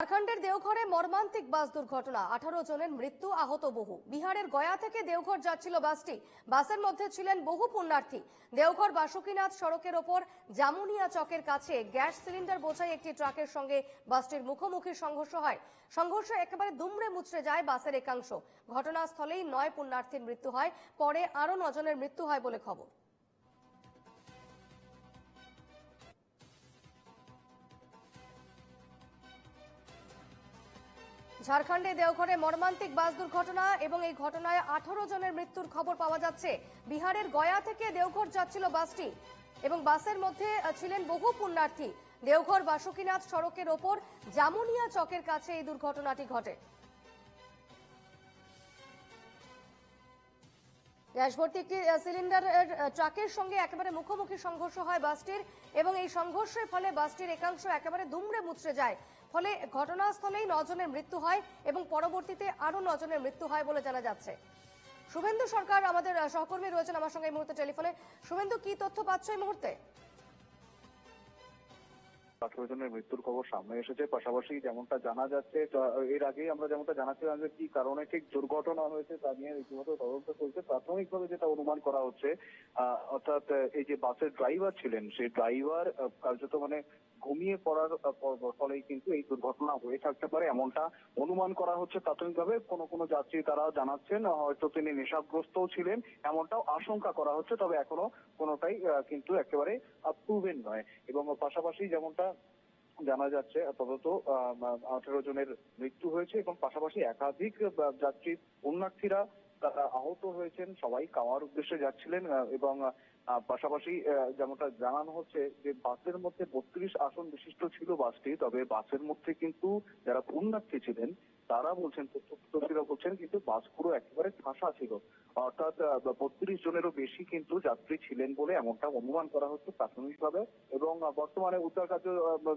ঝাড়খণ্ডের দেওঘরে মর্মান্তিক বাস দুর্ঘটনা। আঠারো জনের মৃত্যু, আহত বহু। বিহারের গয়া থেকে দেওঘর যাচ্ছিল বাসটি। বাসের মধ্যে ছিলেন বহু পুণ্যার্থী। দেওঘর বাসুকিনাথ সড়কের ওপর জামুনিয়া চকের কাছে গ্যাস সিলিন্ডার বোঝাই একটি ট্রাকের সঙ্গে বাসটির মুখোমুখি সংঘর্ষ হয়। সংঘর্ষ একেবারে দুমড়ে মুচড়ে যায় বাসের একাংশ। ঘটনাস্থলেই নয় পুণ্যার্থীর মৃত্যু হয়। পরে আরও নজনের মৃত্যু হয় বলে খবর। ঝাড়খণ্ডে দেওঘরে মর্মান্তিক বাস দুর্ঘটনা এবং এই ঘটনায় আঠারো জনের মৃত্যুর খবর পাওয়া যাচ্ছে। বিহারের গয়া থেকে দেওঘর যাচ্ছিল বাসটি এবং বাসের মধ্যে ছিলেন বহু পুণ্যার্থী। দেওঘর বাসুকিনাথ সড়কের ওপর জামুনিয়া চকের কাছে এই দুর্ঘটনাটি ঘটে। গ্যাস ভর্তি একটি সিলিন্ডার ট্রাকের সঙ্গে একেবারে মুখোমুখি সংঘর্ষ হয় বাসটির এবং এই সংঘর্ষের ফলে বাসটির একাংশ একেবারে দুমড়ে মুচড়ে যায়। ফলে ঘটনাস্থলেই নজনের মৃত্যু হয় এবং পরবর্তীতে আরও নজনের মৃত্যু হয় বলে জানা যাচ্ছে। শুভেন্দু সরকার আমাদের সহকর্মী রয়েছেন আমার সঙ্গে এই মুহূর্তে টেলিফোনে। শুভেন্দু, কি তথ্য পাচ্ছ এই মুহূর্তে? আঠারো জনের মৃত্যুর খবর সামনে এসেছে। পাশাপাশি যেমনটা জানা যাচ্ছে এর আগেই আমরা যেমনটা জানাচ্ছিলাম যে কি কারণে ঠিক দুর্ঘটনা হয়েছে তা নিয়ে রীতিমতো তদন্ত চলছে। প্রাথমিকভাবে যেটা অনুমান করা হচ্ছে অর্থাৎ এই যে বাসের ড্রাইভার ছিলেন সেই ড্রাইভার কার্যত মানে ঘুমিয়ে পড়ার ফলেই কিন্তু এই দুর্ঘটনা হয়ে থাকতে পারে এমনটা অনুমান করা হচ্ছে। প্রাথমিকভাবে কোনো কোনো যাত্রী তারা জানাচ্ছেন, হয়তো তিনি নেশাগ্রস্তও ছিলেন এমনটাও আশঙ্কা করা হচ্ছে, তবে এখনও কোনোটাই কিন্তু একেবারে প্রুভেন নয়। এবং পাশাপাশি যেমনটা জানা যাচ্ছে আপাতত আঠারো জনের মৃত্যু হয়েছে এবং পাশাপাশি একাধিক যাত্রী, পুণ্যার্থীরা তারা আহত হয়েছেন। সবাই কাওয়ার উদ্দেশ্যে যাচ্ছিলেন এবং পাশাপাশি যেমনটা জানানো হচ্ছে যে বাসের মধ্যে বত্রিশ আসন বিশিষ্ট ছিল বাসটি, তবে বাসের মধ্যে কিন্তু যারা পুণ্যার্থী ছিলেন তারা বলছেন প্রত্যক্ষদর্শীরা বলছেন কিন্তু বাস পুরো একেবারে ঠাসা ছিল। অর্থাৎ বত্রিশ জনেরও বেশি কিন্তু যাত্রী ছিলেন বলে এমনটা অনুমান করা হচ্ছে প্রাথমিকভাবে। এবং বর্তমানে উদ্ধার কার্য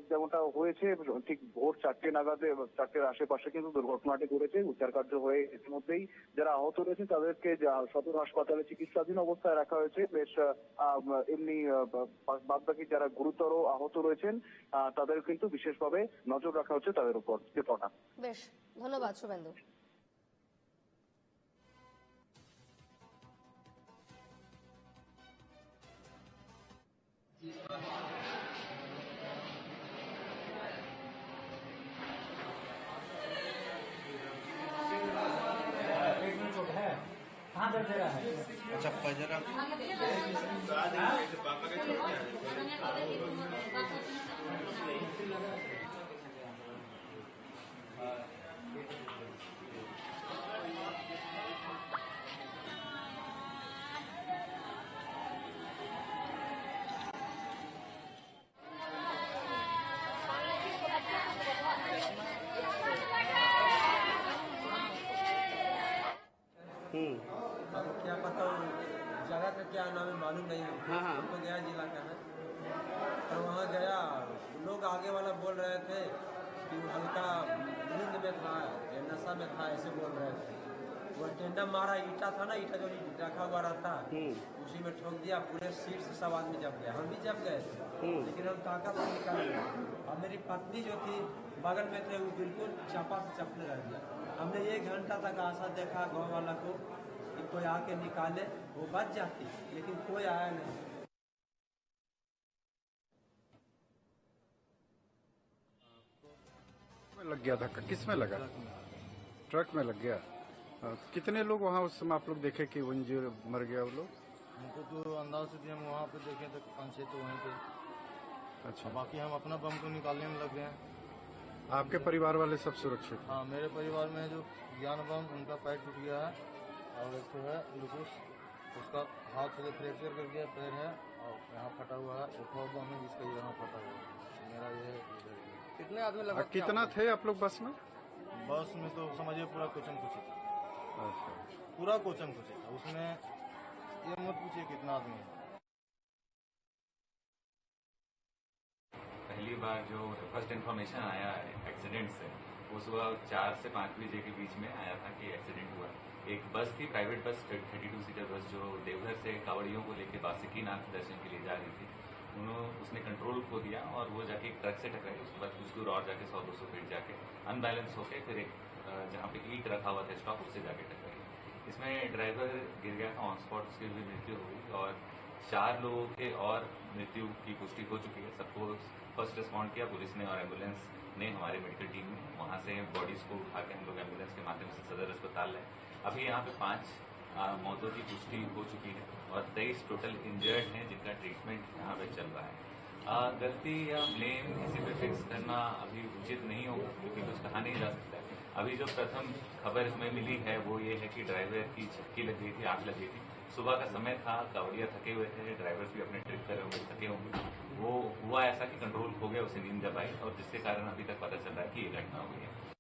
যেমনটা হয়েছে, ঠিক ভোর চারটে নাগাদে, চারটের আশেপাশে কিন্তু দুর্ঘটনাটি ঘটেছে উদ্ধার কার্য হয়ে ইতিমধ্যেই যারা আহত রয়েছেন তাদেরকে সদর হাসপাতালে চিকিৎসাধীন অবস্থায় রাখা হয়েছে। বেশ এমনি বাদ বাকি যারা গুরুতর আহত রয়েছেন তাদের কিন্তু বিশেষভাবে নজর রাখা হচ্ছে তাদের উপর। বেশ। ধন্যবাদ শুভেন্দু अच्छा पजरा अब क्या पता जगह का क्या नाम है मालूम नहीं है। हाँ, हाँ। हमको गया जिला का है। और वहाँ गया लोग आगे वाला बोल रहे थे कि हल्का नींद में था या नशा में था ऐसे बोल रहे थे। वो मारा ईटा था ना ईटा जो रखा हुआ रहता। उसी में ठोक दिया पूरे सीट से सब आदमी जब गए हम भी जब गए। थे लेकिन हम ताकत से निकाल। गए और मेरी पत्नी जो थी बगल में थे वो बिल्कुल चापा से चपने रह गया। हमने एक घंटा तक आशा देखा गाँव वाला को कि कोई आके निकाले वो बच जाती लेकिन कोई आया नहीं। लग गया धक्का किसमें लगा? ट्रक में लग गया। हाँ, तो कितने लोग वहाँ उस समय आप लोग देखे कि वो इंजर मर गया वो लोग? हमको तो अंदाज से थी हम वहाँ पे देखे थे पाँच छः तो वहीं पे। अच्छा। बाकी हम अपना बम को निकालने में लग गए हैं। आपके परिवार वाले सब सुरक्षित? हाँ मेरे परिवार में जो ज्ञान बम उनका पैर टूट गया है और एक तो है लुकुस उसका हाथ से फ्रैक्चर कर गया पैर है और यहाँ फटा हुआ है एक और बम है जिसका यहाँ फटा हुआ है। मेरा ये। कितने आदमी लगा कितना थे आप लोग बस में? बस में तो समझिए पूरा कोचन कुचित अच्छा पूरा कोचन कुचित है उसमें ये मत पूछिए कितना आदमी है। पहली बार जो फ़र्स्ट इन्फॉर्मेशन आया है एक्सीडेंट से, वो सुबह चार से पाँच बजे के बीच में आया था कि एक्सीडेंट हुआ एक बस थी private bus thirty two seater bus जो देवघर से कावड़ियों को लेकर बासुकीनाथ दर्शन के लिए जा रही थी। उन्होंने उसने कंट्रोल खो दिया और वो जाके एक ट्रक से टकराई। उसके बाद कुछ दूर और जाके सौ दो सौ फीट जाके अनबैलेंस होके फिर एक जहाँ पे ईट रखा हुआ था स्टॉक उससे जाके टकराई इसमें ड्राइवर गिर गया था ऑन स्पॉट उसकी भी मृत्यु हो गई और चार लोगों के और मृत्यु की पुष्टि हो चुकी है। सबको फ़र्स्ट रिस्पॉन्ड किया पुलिस ने और एंबुलेंस ने हमारे मेडिकल टीम ने। वहाँ से बॉडीज को उठा के हम लोग एंबुलेंस के माध्यम से सदर अस्पताल लाए। अभी यहाँ पे पाँच मौतों की पुष्टि हो चुकी है और तेईस टोटल इंजर्ड हैं जिनका ट्रीटमेंट यहाँ पे चल रहा है। अ, गलती या ब्लेम किसी पे फिक्स करना अभी उचित नहीं होगा क्योंकि कुछ कहा नहीं जा सकता है। अभी जो प्रथम खबर हमें मिली है, वो ये है कि ड्राइवर की झटकी लग गई थी, आग लग गई थी। सुबह का समय था, कावड़िया थके हुए थे ड्राइवर भी अपने ट्रिप करे हुए थके होंगे। वो हुआ ऐसा कि कंट्रोल खो गया, उसे नींद जब आई और जिसके कारण अभी तक पता चल रहा है कि ये घटना हुई है।